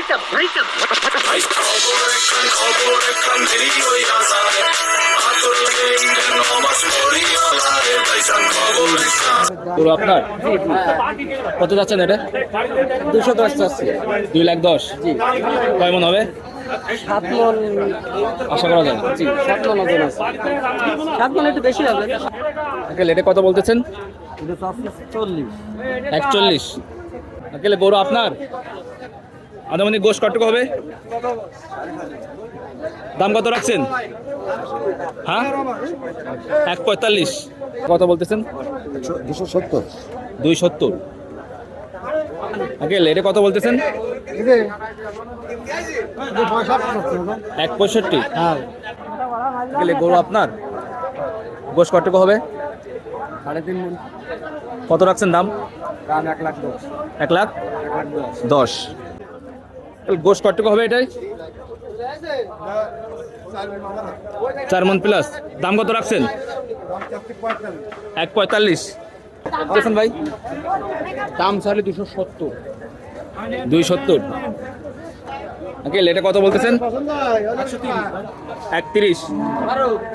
ভাইকে ভাই খবর একখান খবর একখান দেরি হইয়া যায় আতর লেঙ্গে নমাজ পড়িয়া যায় ভাইজান খবর একখান পুরো আপনার? কত যাচ্ছেন এটা? দুশো দশ যাচ্ছে। দুই লাখ দশ? কয় মন হবে? সাত মন। আশা করা যায় জি সাত মন ওজন আছে। সাত মন একটু বেশি হবে। আঙ্কেল এটা কত বলতেছেন? চল্লিশ। একচল্লিশ। আঙ্কেল গরু আপনার? আনুমানিক গোশ কটুক হবে? দাম কত রাখছেন? হ্যাঁ? এক পঁয়তাল্লিশ। কত বলতেছেন? দুশো সত্তর। দুই সত্তর। আঙ্কেল এটা কত বলতেছেন? এক পঁয়ষট্টি। হ্যাঁ। গরু আপনার? গোশ কটুক হবে? সাড়ে তিন কত রাখছেন দাম? দাম এক লাখ দশ। এক লাখ দশ। গোশ কটুক হবে এটাই? চার মন প্লাস দাম কত রাখছেন? এক পঁয়তাল্লিশ। দেখছেন ভাই? দাম সাড়ে দুশো সত্তর। দুই সত্তর। আঙ্কেল কত বলতেছেন? একত্রিশ।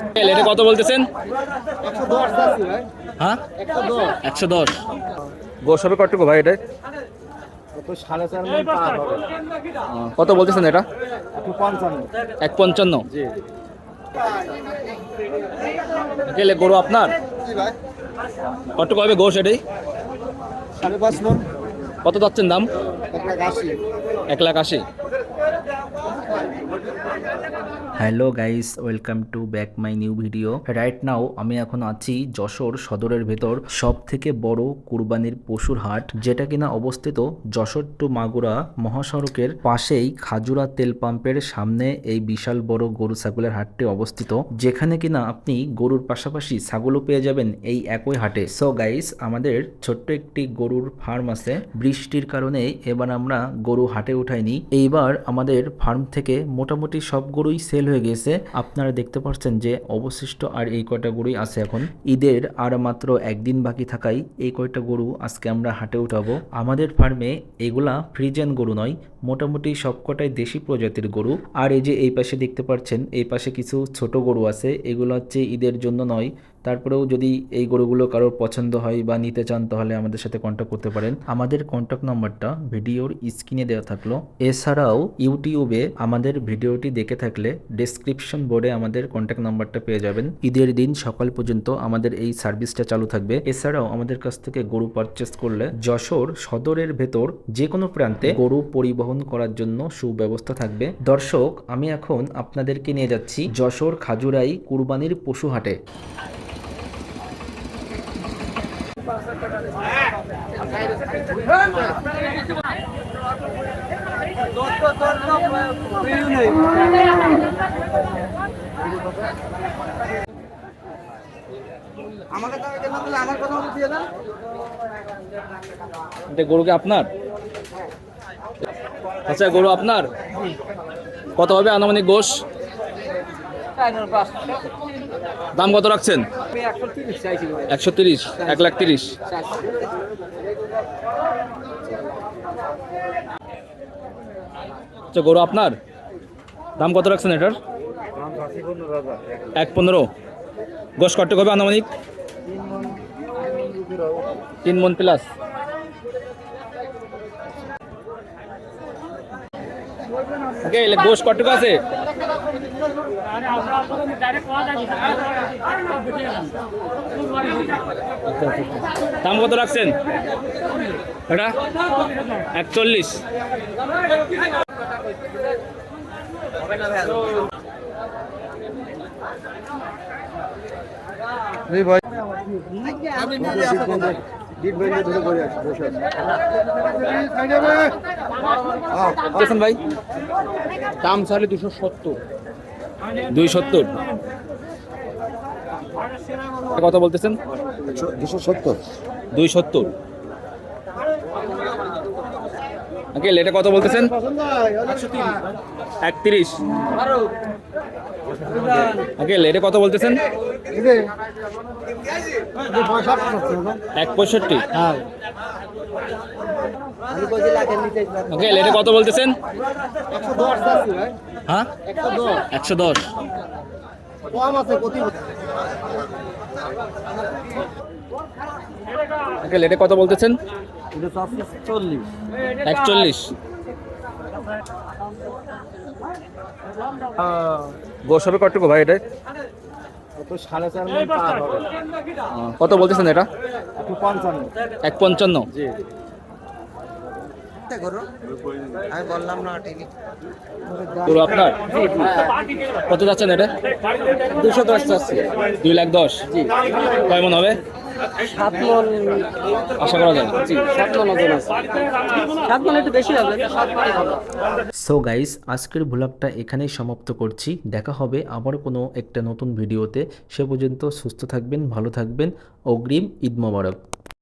আঙ্কেল এটা কত বলতেছেন? হ্যাঁ? একশো দশ। গোশ হবে কটুকু ভাই এটা কত সাড়ে চার মন পার হবে। কত বলতেছেন এটা? একটু পঞ্চান্ন। এক পঞ্চান্ন? জি। গেলে গরু আপনার? কত এটাই সাড়ে পাঁচ মন। কত যাচ্ছেন দাম? এক লাখ আশি। এক লাখ আশি। Hello guys welcome to back my new video right now আমি এখন আছি যশোর সদরের ভেতর সব থেকে বড় কুরবানির পশুর হাট, যেটা কিনা অবস্থিত যশোর টু মাগুরা মহাসড়কের পাশেই খাজুরা তেল পাম্পের সামনে এই বিশাল বড় গরু ছাগলের হাটটি অবস্থিত, যেখানে কিনা আপনি গরুর পাশাপাশি ছাগলও পেয়ে যাবেন এই একই হাটে। সো গাইস আমাদের ছোট্ট একটি গরুর ফার্ম আছে, বৃষ্টির কারণে এবার আমরা গরু হাটে উঠাইনি। এইবার আমাদের ফার্ম থেকে মোটামুটি সব গরুই সেল হয়ে গেছে আপনারা দেখতে পাচ্ছেন যে অবশিষ্ট আর এই কয়টা গরুই আছে এখন। ঈদের আর মাত্র একদিন বাকি থাকায় এই কয়টা গরু আজকে আমরা হাটে উঠাবো। আমাদের ফার্মে এগুলা ফ্রিজেন গরু নয়, মোটামুটি সবকটাই দেশি প্রজাতির গরু। আর এই যে এই পাশে দেখতে পাচ্ছেন, এই পাশে কিছু ছোট গরু আছে, এগুলো হচ্ছে ঈদের জন্য নয় তারপরেও যদি এই গরুগুলো কারোর পছন্দ হয় বা নিতে চান, তাহলে আমাদের সাথে কন্ট্যাক্ট করতে পারেন। আমাদের কন্ট্যাক্ট নাম্বারটা ভিডিওর স্ক্রিনে দেওয়া থাকল। এছাড়াও ইউটিউবে আমাদের ভিডিওটি দেখে থাকলে ডেসক্রিপশন বোর্ডে আমাদের কন্ট্যাক্ট নাম্বারটা পেয়ে যাবেন। ঈদের দিন সকাল পর্যন্ত আমাদের এই সার্ভিসটা চালু থাকবে। এছাড়াও আমাদের কাছ থেকে গরু পারচেস করলে যশোর সদরের ভেতর যে কোনো প্রান্তে গরু পরিবহন করার জন্য সুব্যবস্থা থাকবে। দর্শক, আমি এখন আপনাদেরকে নিয়ে যাচ্ছি যশোর খাজুরাই কুরবানির পশু হাটে আমাকে এটা না দিলে আমার কথা মতো দিয়ে দেন এটা গরু কি আপনার? আচ্ছা গরু আপনার? কত হবে আনুমানিক গোশ? দাম কত রাখছেন? একশো তিরিশ, এক লাখ তিরিশ। আচ্ছা গরু আপনার? দাম কত রাখছেন এটার? এক পনেরো। গোস কটক হবে আনুমানিক? তিন মন প্লাস। এলে গোশ আছে। দাম কত রাখছেন? এটা একচল্লিশ। বলছেন ভাই। দাম সাড়ে দুশো সত্তর। দুই সত্তর। কথা বলতেছেন? দুশো সত্তর। দুই সত্তর। আঙ্কেল এটা কত বলতেছেন? একত্রিশ। আঙ্কেল এটা কত বলতেছেন? এক পঁয়ষট্টি। হ্যাঁ। আঙ্কেল এটা কত বলতেছেন? হ্যাঁ? একশো দশ। আঙ্কেল এটা কত বলতেছেন? একচল্লিশ। গোস হবে কতটুকু ভাই এটা কত বলতেছেন এটা? একটু পঞ্চান্ন। আমি বললাম না পুরো আপনার? কত যাচ্ছেন এটা? দুশো দশ চাচ্ছি দুই লাখ দশ? কয় মন হবে? সাত মন। আশা করা যায়। সাত মন ওজন আছে। সাত মন একটু বেশি হবে সাত মন সো গাইস আজকের ব্লগটা এখানেই সমাপ্ত করছি। দেখা হবে আবার কোনো একটা নতুন ভিডিওতে। সে পর্যন্ত সুস্থ থাকবেন ভালো থাকবেন। অগ্রিম ঈদ মোবারক।